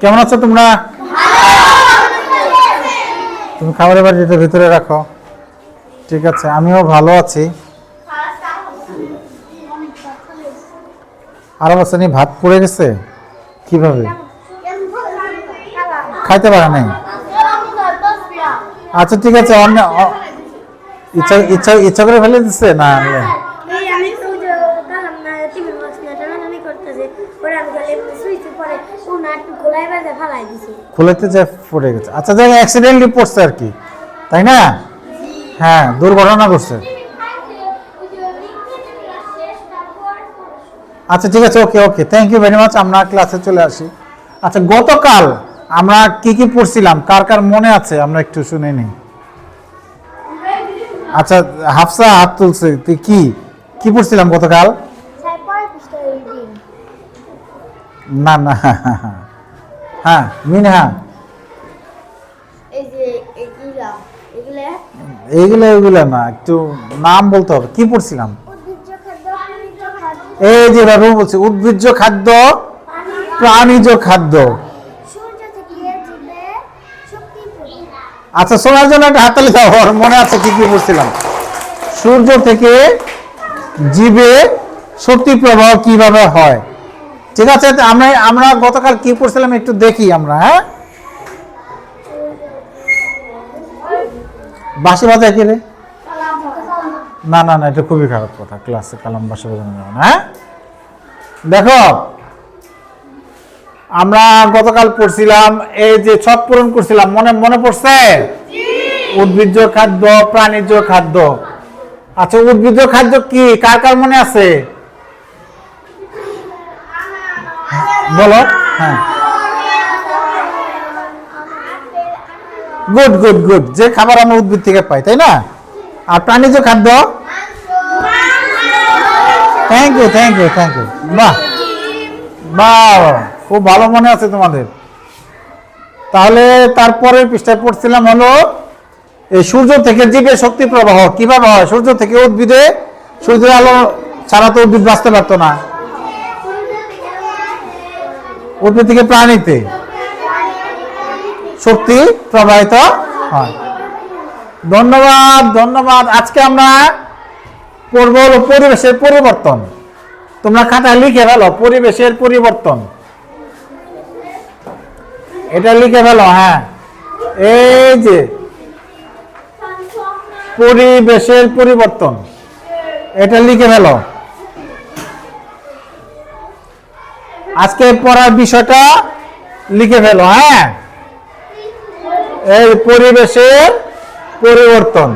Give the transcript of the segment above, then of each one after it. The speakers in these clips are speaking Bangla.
কেমন আছো তোমরা? তুমি খাবারের বাড়িটা ভিতরে রাখো। ঠিক আছে, আমিও ভালো আছি। আর নিয়ে ভাত পড়ে গেছে? কীভাবে? খাইতে পারে নাই? আচ্ছা ঠিক আছে, অন্য ইচ্ছা ইচ্ছা ইচ্ছা করে ফেলে দিচ্ছে না এই আমি তো ওই যে গেলাম না টিভি বক্স না টানাটানি করতেছে পরে আমি গেলে সুইচে পরে ও না একটু গোলাই বাজে ফালাই দিছে খুলেতে যে পড়ে গেছে। আচ্ছা যাই অ্যাক্সিডেন্টলি পড়ছে আর কি তাই না? হ্যাঁ দুর্ঘটনা ঘটছে। আচ্ছা ঠিক আছে okay okay thank you very much আমরা ক্লাসে চলে আসি। আচ্ছা গতকাল আমরা কি কি পড়ছিলাম? কার কার মনে আছে? আমরা একটু শুনে নিই আচ্ছা হাফসা হাত তুলছে তুই কি? কি পড়ছিলাম গতকাল? না না হ্যাঁ মিনহা এই যে এগুলা এগুলা? এইগুলো এইগুলো না একটু নাম বলতে হবে। কি পড়ছিলাম? এই যে বাবু বলছি উদ্ভিজ্জ খাদ্য প্রাণীজ খাদ্য। আচ্ছা শোনার জন্য একটা হাততালি দাও মনে আছে কি কি পড়ছিলাম। সূর্য থেকে জীবে শক্তি প্রবাহ কীভাবে হয়? ঠিক আছে আমরা আমরা গতকাল কি পড়ছিলাম একটু দেখি আমরা হ্যাঁ? বাসি বাজা কি রে? না না না, এটা খুবই খারাপ কথা, ক্লাসে কালাম বাসা বাজানো যাবে না হ্যাঁ? দেখো, আমরা গতকাল পড়ছিলাম, এই যে ছক পূরণ করছিলাম, মনে মনে পড়ছে? উদ্ভিজ্জ খাদ্য, প্রাণীজ খাদ্য। আচ্ছা উদ্ভিজ্জ খাদ্য কি? কার কার মনে আছে? বলো। হ্যাঁ। গুড গুড গুড যে খাবার আমরা উদ্ভিদ থেকে পাই, তাই না? আর প্রাণীজ খাদ্য? Thank you thank you thank you বাহ। বাহ। খুব ভালো মনে আছে তোমাদের। তাহলে তারপরের পৃষ্ঠায় পড়ছিলাম হলো, এই সূর্য থেকে জীবের শক্তি প্রবাহ। কীভাবে হয়? সূর্য থেকে উদ্ভিদে, সূর্যের আলো ছাড়া তো উদ্ভিদ বাঁচতে পারতো না। উদ্ভিদ থেকে প্রাণীতে? শক্তি প্রবাহিত হয়। ধন্যবাদ ধন্যবাদ। আজকে আমরা পড়ব হলো পরিবেশের পরিবর্তন। তোমরা খাতায় লিখে ফেলো, পরিবেশের পরিবর্তন। এটা লিখে ফেলো হ্যাঁ। এই যে পরিবেশের পরিবর্তন, এটা লিখে ফেলো। আজকে পড়ার বিষয়টা লিখে ফেলো হ্যাঁ? এই পরিবেশের পরিবর্তন।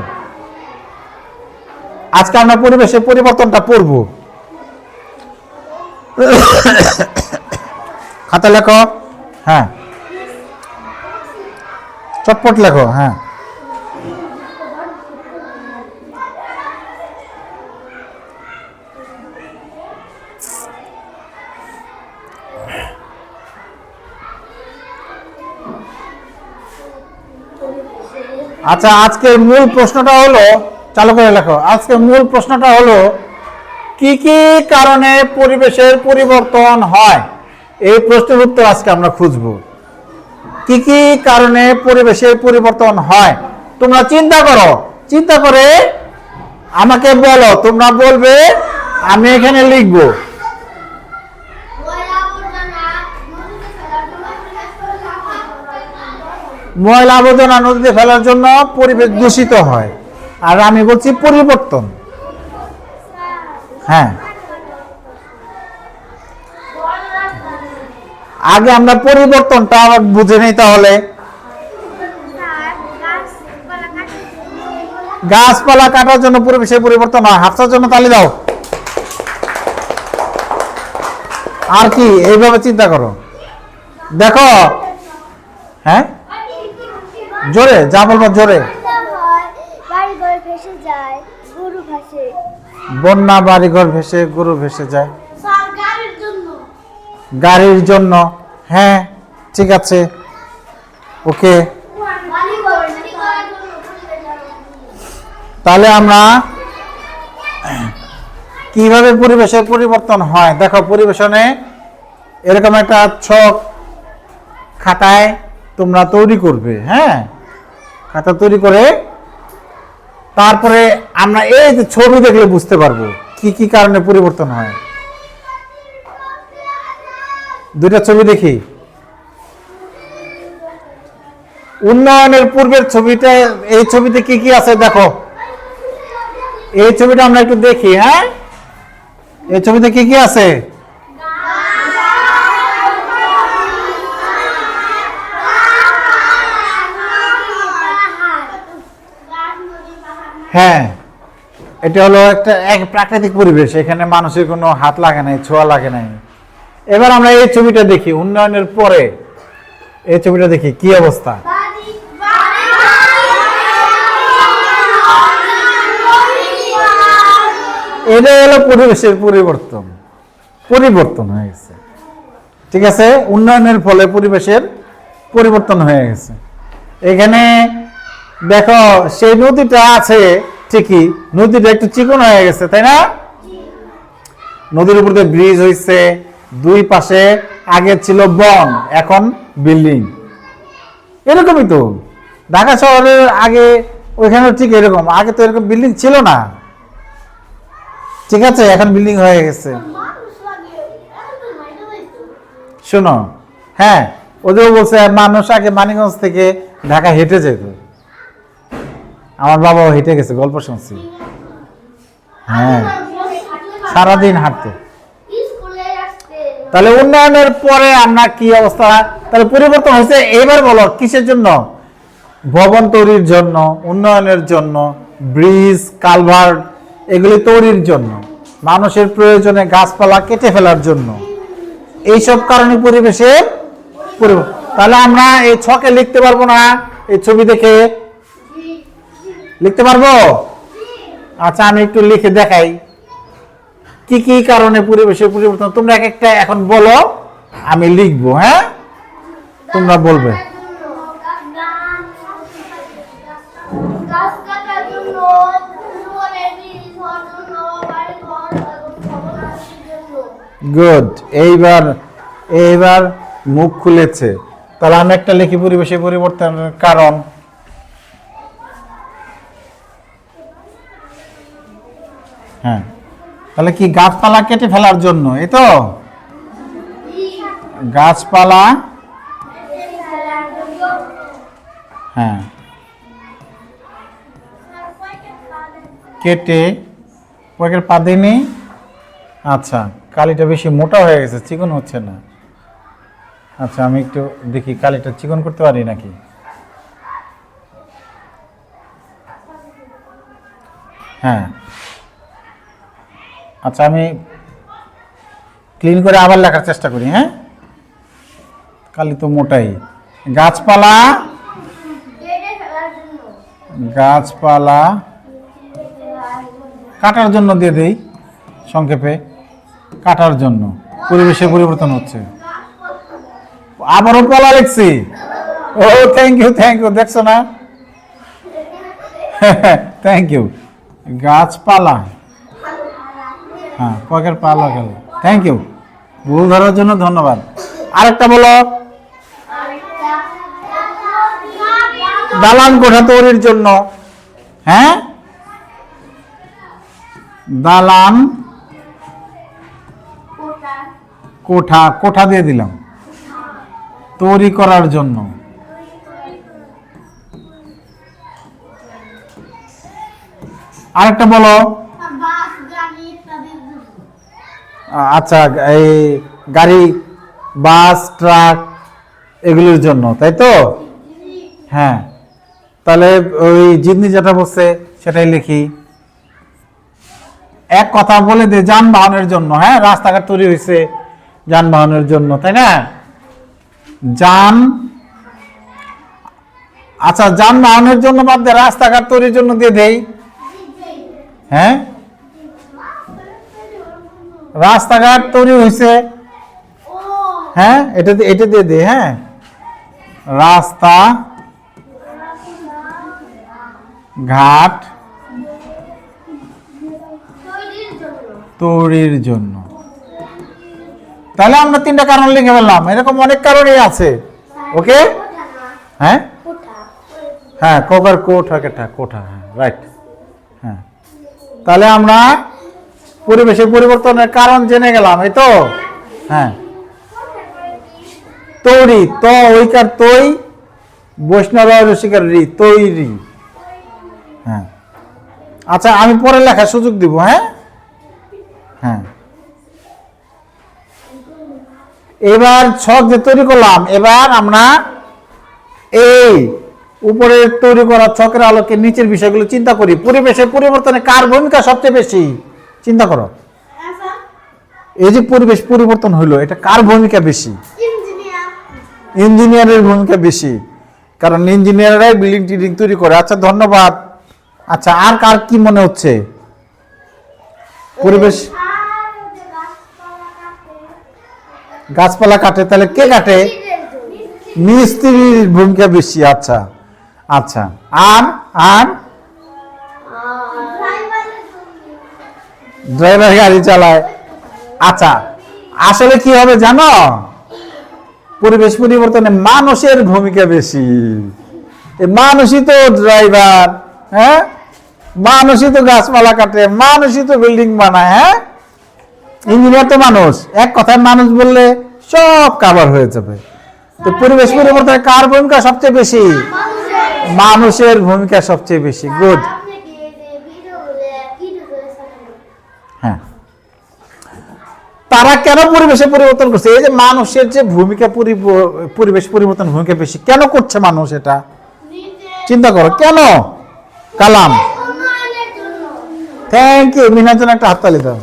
আজকে আমরা পরিবেশের পরিবর্তনটা পড়ব। খাতা লেখো হ্যাঁ। চটপট লেখো হ্যাঁ। আচ্ছা আজকের মূল প্রশ্নটা হলো, চালু করে লেখো। আজকের মূল প্রশ্নটা হলো, কি কি কারণে পরিবেশের পরিবর্তন হয়? এই প্রশ্নের উত্তর আজকে আমরা খুঁজব। কি কি কারণে পরিবেশের পরিবর্তন হয়? তোমরা চিন্তা করো। চিন্তা করে আমাকে বলো। তোমরা বলবে, আমি এখানে লিখব। ময়লা আবর্জনা নদীতে ফেলার জন্য পরিবেশ দূষিত হয়। আর আমি বলছি পরিবর্তন। হ্যাঁ। আগে আমরা পরিবর্তনটা আবার বুঝে নেই তাহলে। গাছপালা কাটার জন্য পরিবেশের পরিবর্তন হয়। হাফসার জন্য তালি দাও। আর কি? এইভাবে চিন্তা করো। দেখো। হ্যাঁ? জোরে যা বলব জোরে। বাড়ি ঘর ভেসে গরু বন্যা বাড়িঘর ভেসে গরু ভেসে যায়। গাড়ির জন্য। হ্যাঁ ঠিক আছে। ওকে। তাহলে আমরা কীভাবে পরিবেশের পরিবর্তন হয়? দেখো পরিবেশনে এরকম একটা ছক খাতায় তোমরা তৈরি করবে হ্যাঁ? খাতা তৈরি করে তারপরে আমরা এই যে ছবি দেখলে বুঝতে পারব কি কি কারণে পরিবর্তন হয়। দুইটা ছবি দেখি। উন্নয়নের পূর্বের ছবিটা, এই ছবিতে কি কি আছে দেখো। এই ছবিটা আমরা একটু দেখি হ্যাঁ? এই ছবিতে কি কি আছে? হ্যাঁ এটা হলো একটা এক প্রাকৃতিক পরিবেশ, এখানে মানুষের কোনো হাত লাগে নাই, ছোঁয়া লাগে নাই। এবার আমরা এই ছবিটা দেখি, উন্নয়নের পরে এই ছবিটা দেখি, কি অবস্থা? এটা হলো পরিবেশের পরিবর্তন পরিবর্তন হয়ে গেছে। ঠিক আছে? উন্নয়নের ফলে পরিবেশের পরিবর্তন হয়ে গেছে। এখানে দেখো, সেই নদীটা আছে ঠিকই, নদীটা একটু চিকন হয়ে গেছে, তাই না? নদীর উপর দিয়ে ব্রিজ হয়েছে দুই পাশে আগে ছিল বন, এখন বিল্ডিং। এরকমই তো। ঢাকা শহরের আগে ওইখানে ঠিক এরকম, আগে তো এরকম বিল্ডিং ছিল না। ঠিক আছে, এখন বিল্ডিং হয়ে গেছে। শোনো হ্যাঁ ওদের বলছে মানুষ আগে মানিগঞ্জ থেকে ঢাকা হেঁটে যেত। আমার বাবাও হেঁটে গেছে, গল্প শুনছি। হ্যাঁ সারাদিন হাঁটতো। তাহলে উন্নয়নের পরে আমরা কি অবস্থা? তাহলে পরিবর্তন হয়েছে এবার বলো, কিসের জন্য? ভবন তৈরির জন্য, উন্নয়নের জন্য, ব্রিজ কালভার্ট এগুলি তৈরির জন্য, মানুষের প্রয়োজনে গাছপালা কেটে ফেলার জন্য। এইসব কারণে পরিবর্তন। তাহলে আমরা এই ছকে লিখতে পারব না, এই ছবি দেখে লিখতে পারব? আচ্ছা আমি একটু লিখে দেখাই। কি কি কারণে পরিবেশের পরিবর্তন? তোমরা এক একটা এখন বলো, আমি লিখব হ্যাঁ? তোমরা বলবে। গুড এইবার এইবার মুখ খুলেছে। তাহলে আমি একটা লিখি পরিবেশের পরিবর্তনের কারণ। হ্যাঁ। তাহলে কি গাছপালা কেটে ফেলার জন্য? এই তো। গাছপালা। হ্যাঁ। কেটে ওকে পা দিইনি আচ্ছা কালিটা বেশি মোটা হয়ে গেছে, চিকন হচ্ছে না। আচ্ছা আমি একটু দেখি, কালিটা চিকন করতে পারি নাকি? হ্যাঁ। আচ্ছা আমি ক্লিন করে আবার লেখার চেষ্টা করি হ্যাঁ? কালি তো মোটাই। গাছপালা? গাছপালা কাটার জন্য দিয়ে দেই সংক্ষেপে। কাটার জন্য। পরিবেশের পরিবর্তন হচ্ছে। আবারও পলা লিখছি। ও থ্যাংক ইউ থ্যাংক ইউ দেখছ না? থ্যাংক ইউ গাছপালা। হ্যাঁ পকের পালা গেল। থ্যাংক ইউ ভুল ধরার জন্য ধন্যবাদ। আরেকটা বলো। দালান কোঠা তৈরির জন্য। হ্যাঁ? দালান কোঠা কোঠা দিয়ে দিলাম। তৈরি করার জন্য। আরেকটা বলো বাস গাড়ি ইত্যাদির জন্য আ- আচ্ছা এই গাড়ি, বাস, ট্রাক এগুলোর জন্য, তাই তো? হ্যাঁ। তাহলে ওই জিদনি যেটা বলছে, সেটাই লিখি। এক কথা বলে দে যানবাহনের জন্য হ্যাঁ? রাস্তাঘাট তৈরি হয়েছে যানবাহনের জন্য, তাই না? যান আচ্ছা যানবাহনের জন্য বাদ দে, রাস্তাঘাট তৈরির জন্য দিয়ে দেই। হ্যাঁ? রাস্তাঘাট তৈরি হয়েছে। হ্যাঁ এটা এটা দিয়ে দে হ্যাঁ। রাস্তা, ঘাট তৈরির জন্য। তাহলে আমরা তিনটা কারণ লিখে ফেললাম। এরকম অনেক কারণই আছে। ওকে? হ্যাঁ? হ্যাঁ কোকার কোট হ্যাঁ কোঠা হ্যাঁ রাইট হ্যাঁ। তাহলে আমরা পরিবেশের পরিবর্তনের কারণ জেনে গেলাম, এই তো? হ্যাঁ। তৈরি, ত ওইকার তৈ, বৈষ্ণব রসিকার রি, তৈরি। হ্যাঁ। আচ্ছা আমি পরে লেখার সুযোগ দিব হ্যাঁ? হ্যাঁ। এবার ছক যে তৈরি করলাম, এবার আমরা এই উপরে তৈরি করা ছকের আলোকে নিচের বিষয়গুলো চিন্তা করি। পরিবেশের পরিবর্তনে কার ভূমিকা সবচেয়ে বেশি? চিন্তা করো। এই যে পরিবেশ পরিবর্তন হইল এটা কার ভূমিকা বেশি? ইঞ্জিনিয়ার। ইঞ্জিনিয়ারের ভূমিকা বেশি। কারণ ইঞ্জিনিয়াররাই বিল্ডিং টিল্ডিং তৈরি করে। আচ্ছা ধন্যবাদ। আচ্ছা আর কার কি মনে হচ্ছে? পরিবেশ গাছপালা কাটে তাহলে কে কাটে? মিস্ত্রির ভূমিকা বেশি। আচ্ছা আচ্ছা। আর আর? ড্রাইভার গাড়ি চালায়। আচ্ছা আসলে কি হবে জানো? পরিবেশ পরিবর্তনে মানুষের ভূমিকা বেশি। মানুষই তো ড্রাইভার হ্যাঁ? মানুষই তো গাছপালা কাটে, মানুষই তো বিল্ডিং বানায় হ্যাঁ? ইঞ্জিনিয়ার তো মানুষ, এক কথায় মানুষ বললে সব কাবার হয়ে যাবে। তো পরিবেশ পরিবর্তনে কার ভূমিকা সবচেয়ে বেশি? মানুষের ভূমিকা সবচেয়ে বেশি। গুড আপনি কি এই যে ভিডিও বলে কি দিতেছেন হ্যাঁ। তারা কেন পরিবেশে পরিবর্তন করছে? এই যে মানুষের যে ভূমিকা পরিব- পরিবেশ পরিবর্তন ভূমিকা বেশি, কেন করছে মানুষ এটা? চিন্তা করো, কেন? কালাম। থ্যাংক ইউ মিনার জন্য একটা হাততালি দাও।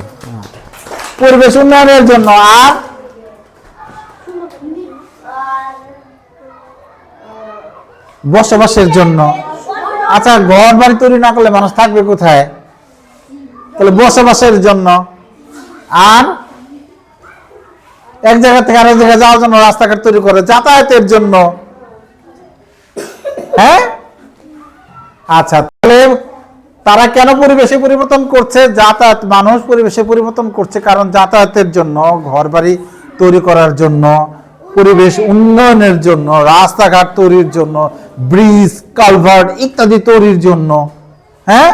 পরিবেশ উন্নয়নের জন্য, আর? বসবাসের জন্য। আচ্ছা ঘর বাড়ি তৈরি না করলে মানুষ থাকবে কোথায়? তাহলে বসবাসের জন্য আর এক জায়গা থেকে আরেক জায়গায় যাওয়ার জন্য রাস্তাঘাট তৈরি করে, যাতায়াতের জন্য। হ্যাঁ? আচ্ছা তাহলে তারা কেন পরিবেশে পরিবর্তন করছে? যাতায়াত, মানুষ পরিবেশে পরিবর্তন করছে কারণ যাতায়াতের জন্য ঘর বাড়ি তৈরি করার জন্য, পরিবেশ উন্নয়নের জন্য, রাস্তাঘাট তৈরির জন্য, ব্রিজ, কালভার্ট ইত্যাদি তৈরির জন্য। হ্যাঁ?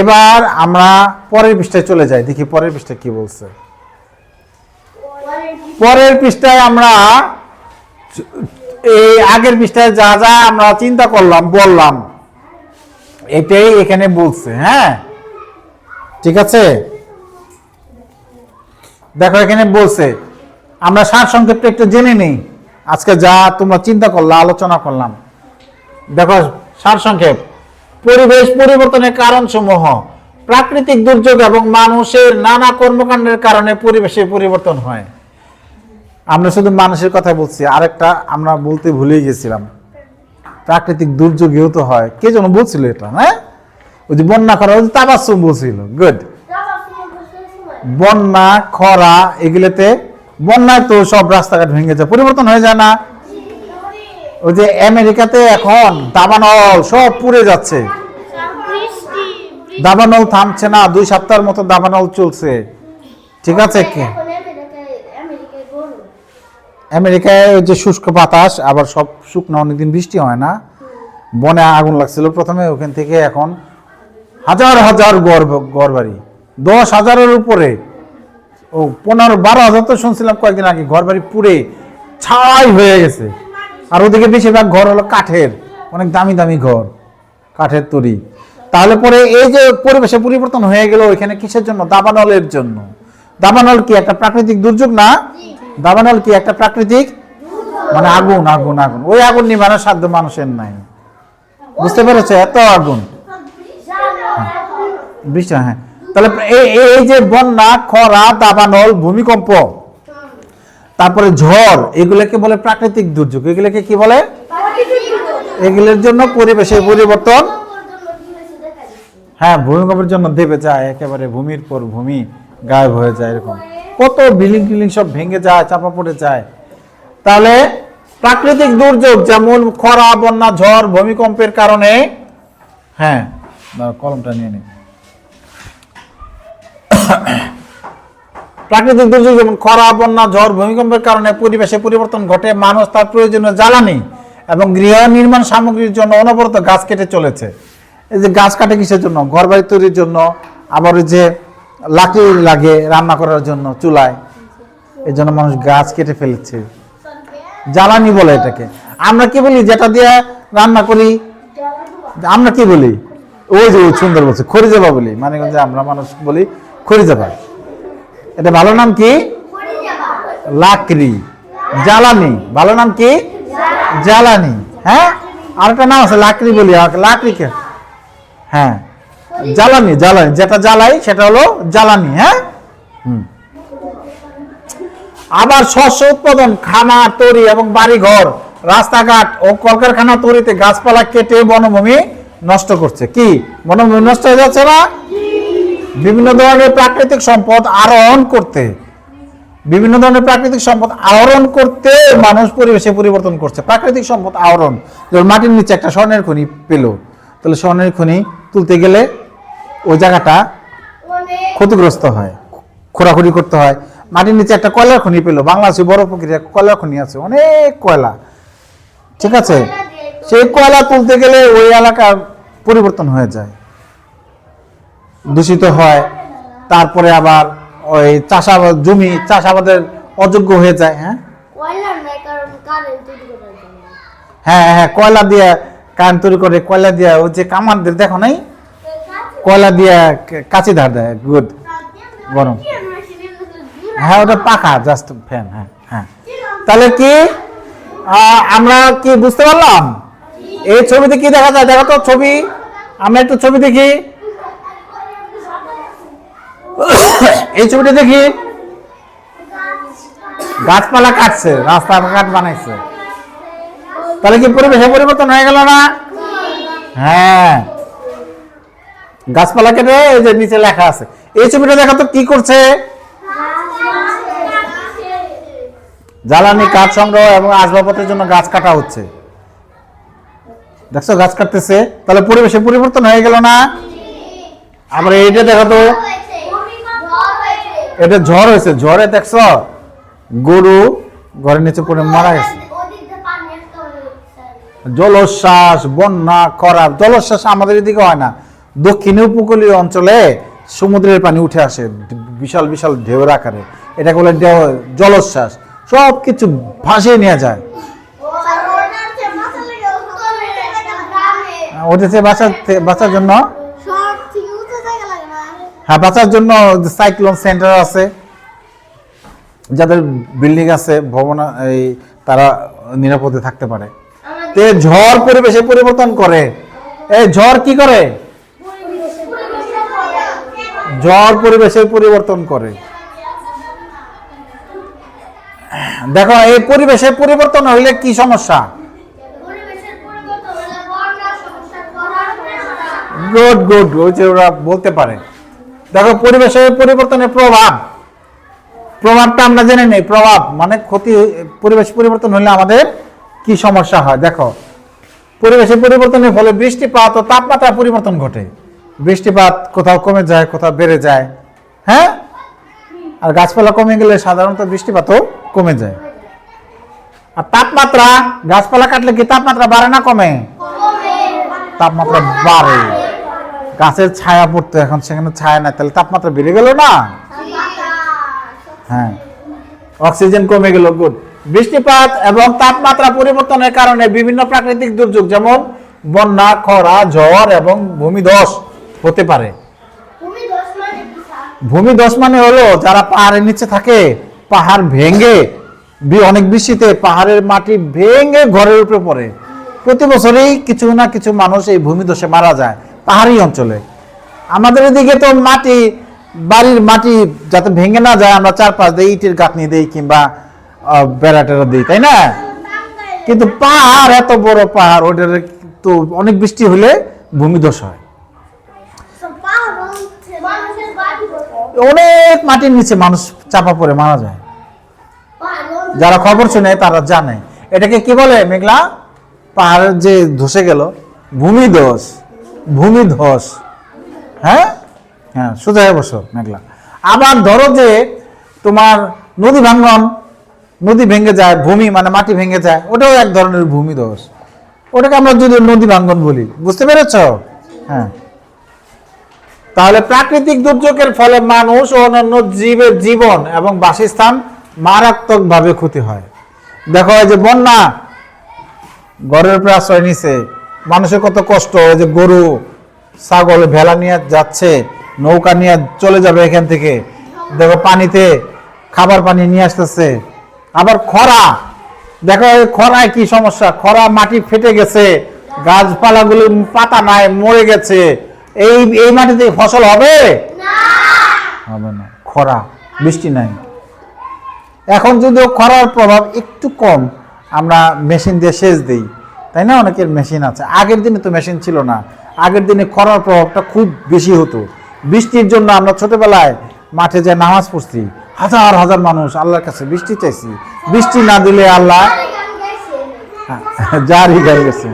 এবার আমরা পরের পৃষ্ঠায় চলে যাই। দেখি পরের পৃষ্ঠায় কি বলছে। পরের পৃষ্ঠায় আমরা এই আগের পৃষ্ঠায় যা যা আমরা চিন্তা করলাম, বললাম, এটাই এখানে বলছে হ্যাঁ? ঠিক আছে? দেখো, এখানে বলছে, আমরা সার সংক্ষেপটা একটু জেনে নেই। আজকে যা তোমরা চিন্তা করলাম আলোচনা করলাম। দেখো, সার সংক্ষেপ। পরিবেশ পরিবর্তনের কারণ সমূহ প্রাকৃতিক দুর্যোগ এবং মানুষের নানা কর্মকাণ্ডের কারণে পরিবেশে পরিবর্তন হয়। আমরা শুধু মানুষের কথা বলছি, আরেকটা আমরা বলতে ভুলেই গেছিলাম। প্রাকৃতিক দুর্যোগেও তো হয়, কে যেন বলছিল এটা হ্যাঁ? ওই যে বন্যা খরা, ওই যে তাবাসুম বলছিল গুড বন্যা, খরা, এগুলোতে বন্যায় তো সব রাস্তাঘাট ভেঙে যায়, পরিবর্তন হয়ে যায় না। ওই যে আমেরিকাতে এখন দাবানল সব পুড়ে যাচ্ছে। দাবানল থামছে না দুই সপ্তাহের মতো দাবানল চলছে। ঠিক আছে কি? আমেরিকায় ওই যে শুষ্ক বাতাস আবার সব শুকনো অনেকদিন বৃষ্টি হয় না। বনে আগুন লাগছিল প্রথমে ওখান থেকে এখন হাজার হাজার গড় গড় বাড়ি দশ হাজারের উপরে। ও পনেরো বারো হাজার তো শুনছিলাম কয়েকদিন আগে ঘর বাড়ি পুড়ে ছাই হয়ে গেছে। আর ওদিকে বেশিরভাগ ঘর হলো কাঠের, অনেক দামি দামি ঘর, কাঠের তৈরি। তাহলে পরে এই যে পরিবেশে পরিবর্তন হয়ে গেল ওইখানে কিসের জন্য? দাবানলের জন্য। দাবানল কি একটা প্রাকৃতিক দুর্যোগ না? দাবানল কি একটা প্রাকৃতিক? মানে আগুন আগুন আগুন। ওই আগুন নিবানোর সাধ্য মানুষের নাই। বুঝতে পেরেছ? এত আগুন। বৃষ্টি হ্যাঁ। তাহলে এই যে বন্যা, খরা, দাবানল, ভূমিকম্প তারপরে ঝড়, এগুলোকে বলে প্রাকৃতিক দুর্যোগ। এগুলোকে কি বলে? এগুলোর জন্য পরিবেশের পরিবর্তন। হ্যাঁ ভূমিকম্পের জন্য দেবে যায়, একেবারে ভূমির পর ভূমি গায়েব হয়ে যায় এরকম। কত বিল্ডিং টিল্ডিং সব ভেঙে যায়, চাপা পড়ে যায়। তাহলে প্রাকৃতিক দুর্যোগ যেমন খরা, বন্যা, ঝড়, ভূমিকম্পের কারণে হ্যাঁ কলমটা নিয়ে নি। প্রাকৃতিক দুর্যোগ যেমন খরা, বন্যা, ঝড়, ভূমিকম্পের কারণে পরিবেশে পরিবর্তন ঘটে, মানুষ তার প্রয়োজনীয় জ্বালানি এবং গৃহ নির্মাণ সামগ্রীর জন্য অনবরত গাছ কেটে চলেছে। এই যে গাছ কাটে কিসের জন্য? ঘর বাড়ি তৈরির জন্য, আবার যে লাকড়ি লাগে রান্না করার জন্য চুলায়। এই জন্য মানুষ গাছ কেটে ফেলেছে। জ্বালানি বলে এটাকে। আমরা কি বলি, যেটা দিয়ে রান্না করি? আমরা কি বলি? ওই যে সুন্দর বলছে খড়ি যাবা বলি। মানে আমরা মানুষ বলি খড়ি যাবা এটা ভালো নাম কি? লাকড়ি। জ্বালানি। ভালো নাম কি? জ্বালানি। হ্যাঁ? আর একটা নাম আছে, লাকড়ি বলি লাকড়িকে হ্যাঁ। জ্বালানি জ্বালানি। যেটা জ্বালাই, সেটা হলো জ্বালানি হ্যাঁ? হুম। আবার শস্য উৎপাদন, খামার, তৈরি এবং বাড়িঘর, রাস্তাঘাট ও কলকারখানা তৈরিতে গাছপালা কেটে বনভূমি নষ্ট করছে। কি? বনভূমি নষ্ট হয়ে যাচ্ছে না? বিভিন্ন ধরনের প্রাকৃতিক সম্পদ আরোহণ করতে, বিভিন্ন ধরনের প্রাকৃতিক সম্পদ আহরণ করতে মানুষ পরিবেশে পরিবর্তন করছে। প্রাকৃতিক সম্পদ আহরণ যেমন মাটির নিচে একটা স্বর্ণের খনি পেল, তাহলে স্বর্ণের খনি তুলতে গেলে ওই জায়গাটা ক্ষতিগ্রস্ত হয় খোরাখুরি করতে হয়। মাটির নিচে একটা কয়লার খনি পেল, বাংলাদেশে বড় প্রক্রিয়া কয়লার খনি আছে, অনেক কয়লা। ঠিক আছে? সেই কয়লা তুলতে গেলে ওই এলাকার পরিবর্তন হয়ে যায়। দূষিত হয় তারপরে আবার ওই চাষাবাদ জমি চাষাবাদের অযোগ্য হয়ে যায় হ্যাঁ? হ্যাঁ হ্যাঁ কয়লা দিয়ে কারেন্ট তৈরি করে কয়লা দিয়ে ওই যে কামানদের দেখো নাই? কয়লা দিয়ে কাঁচি ধার দেয় গুড গরম। হ্যাঁ ওটা পাখা জাস্ট ফ্যান হ্যাঁ হ্যাঁ। তাহলে কি আমরা কি বুঝতে পারলাম? এই ছবিতে কি দেখা যায়? দেখো তো ছবি আমরা একটু ছবি দেখি। এই ছবিটা দেখি। গাছপালা কাটছে রাস্তাঘাট বানাইছে। তাহলে কি পরিবেশে পরিবর্তন হয়ে গেল না? হ্যাঁ। গাছপালা কেটে এই যে নিচে লেখা আছে। এই ছবিটা দেখা তো কি করছে? জ্বালানি কাঠ সংগ্রহ এবং আসবাবপত্রের জন্য গাছ কাটা হচ্ছে। দেখছ, গাছ কাটতেছে। তাহলে পরিবেশে পরিবর্তন হয়ে গেল না? আবার এইটা দেখো তো। এটা ঝড় হয়েছে, ঝড়ে দেখছ? গরু ঘরের নিচে পড়ে মারা গেছে। জলোচ্ছ্বাস, বন্যা খরা জলোচ্ছ্বাস আমাদের এদিকে হয় না। দক্ষিণ উপকূলীয় অঞ্চলে সমুদ্রের পানি উঠে আসে, বিশাল বিশাল ঢেউর আকারে। এটা বলে জলোচ্ছ্বাস। সব কিছু ভাসিয়ে নিয়ে যায়। উঠেছে বাঁচার বাঁচার জন্য হ্যাঁ বাঁচার জন্য সাইক্লোন সেন্টার আছে যাদের বিল্ডিং আছে ভবন এই তারা নিরাপদে থাকতে পারে। তে ঝড় পরিবেশে পরিবর্তন করে। এই ঝড় কি করে? ঝড় পরিবেশের পরিবর্তন করে। দেখো এই পরিবেশে পরিবর্তন হইলে কি সমস্যা? গুড গুড ওই যে ওরা বলতে পারে। দেখো পরিবেশের পরিবর্তনের প্রভাব। প্রভাবটা আমরা জেনে নেই। প্রভাব মানে ক্ষতি পরিবেশ পরিবর্তন হলে আমাদের কি সমস্যা হয়? দেখো পরিবেশের পরিবর্তনের ফলে বৃষ্টিপাত ও তাপমাত্রা পরিবর্তন ঘটে। বৃষ্টিপাত কোথাও কমে যায় কোথাও বেড়ে যায়। হ্যাঁ? আর গাছপালা কমে গেলে সাধারণত বৃষ্টিপাতও কমে যায়। আর তাপমাত্রা গাছপালা কাটলে কি তাপমাত্রা বাড়ে না কমে। তাপমাত্রা বাড়ে। গাছের ছায়া পড়তো এখন সেখানে ছায়া নাই। তাহলে তাপমাত্রা বেড়ে গেল না? হ্যাঁ। অক্সিজেন কমে গেল গুড। বৃষ্টিপাত এবং তাপমাত্রা পরিবর্তনের কারণে বিভিন্ন প্রাকৃতিক দুর্যোগ যেমন বন্যা খরা ঝড় এবং ভূমিধস হতে পারে। ভূমিধস মানে হলো যারা পাহাড়ের নিচে থাকে পাহাড় ভেঙে বি- অনেক বৃষ্টিতে পাহাড়ের মাটি ভেঙে ঘরের উপরে পড়ে। প্রতি বছরই কিছু না কিছু মানুষ এই ভূমিধসে মারা যায়। পাহাড়ি অঞ্চলে। আমাদের এদিকে তো মাটি, বাড়ির মাটি যাতে ভেঙে না যায়, আমরা চারপাশ দিয়ে ইটের গাঁথনি দিই কিংবা বেড়া টেরা দিই, তাই না? কিন্তু পাহাড়, এত বড় পাহাড় ওটার তো অনেক বৃষ্টি হলে ভূমিধস হয়। অনেক মাটির নিচে মানুষ চাপা পড়ে, মারা যায়। যারা খবর শুনে তারা জানে। এটাকে কি বলে মেঘলা? পাহাড়ের যে ধসে গেল ভূমিধস ভূমিধস হ্যাঁ? হ্যাঁ সোজা হয়ে বসো, মেঘলা। আবার ধরো যে তোমার নদী ভাঙ্গন, নদী ভেঙে যায়, ভূমি মানে মাটি ভেঙে যায়, ওটাও এক ধরনের ভূমি দোষ ওটাকে আমরা যদি নদী ভাঙ্গন বলি, বুঝতে পেরেছ? হ্যাঁ। তাহলে প্রাকৃতিক দুর্যোগের ফলে মানুষ ও অন্যান্য জীবের জীবন এবং বাসস্থান মারাত্মকভাবে ক্ষতি হয়। দেখো যে বন্যা ঘরের উপরে আশ্রয় নিছে মানুষের কত কষ্ট এই যে গরু ছাগল ভেলা নিয়ে যাচ্ছে নৌকা নিয়ে চলে যাবে এখান থেকে। দেখো পানিতে খাবার পানি নিয়ে আসতেছে। আবার খরা দেখো এই খরায় কি সমস্যা? খরা মাটি ফেটে গেছে গাছপালাগুলো পাতা নাই মরে গেছে। এই এই মাটিতে ফসল হবে? হবে না। খরা বৃষ্টি নাই। এখন যদিও খরার প্রভাব একটু কম আমরা মেশিন দিয়ে সেচ দিই। তাই না? অনেকের মেশিন আছে। আগের দিনে তো মেশিন ছিল না। আগের দিনে খরার প্রভাবটা খুব বেশি হতো। বৃষ্টির জন্য আমরা ছোটবেলায় মাঠে যে নামাজ পড়ছি হাজার হাজার মানুষ আল্লাহর কাছে বৃষ্টি চাইছি। বৃষ্টি না দিলে আল্লাহ হ্যাঁ, জারি হয়ে গেছে।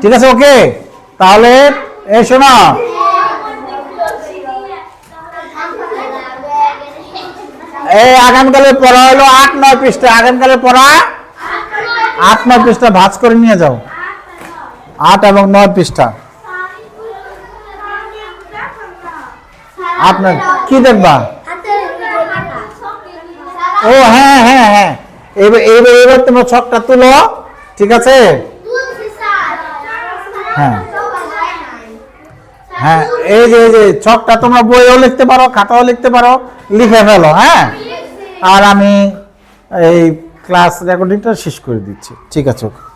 ঠিক আছে ওকে তাহলে এই শোনো। এই আগামীকালের পড়া হলো আট, নয় পৃষ্ঠা। আগামীকালের পড়া আট, নয় পৃষ্ঠা। ভাঁজ করে নিয়ে যাও। আট এবং নয় পৃষ্ঠা। আপনার কি দেখবা? ও হ্যাঁ হ্যাঁ হ্যাঁ। এবার এবার এবার তোমার ছকটা তুলো। ঠিক আছে? হ্যাঁ। হ্যাঁ এই যে এই যে, ছকটা তোমরা বইও লিখতে পারো, খাতাও লিখতে পারো, লিখে ফেলো হ্যাঁ? আর আমি এই ক্লাস রেকর্ডিংটা শেষ করে দিচ্ছি। ঠিক আছে, ওকে।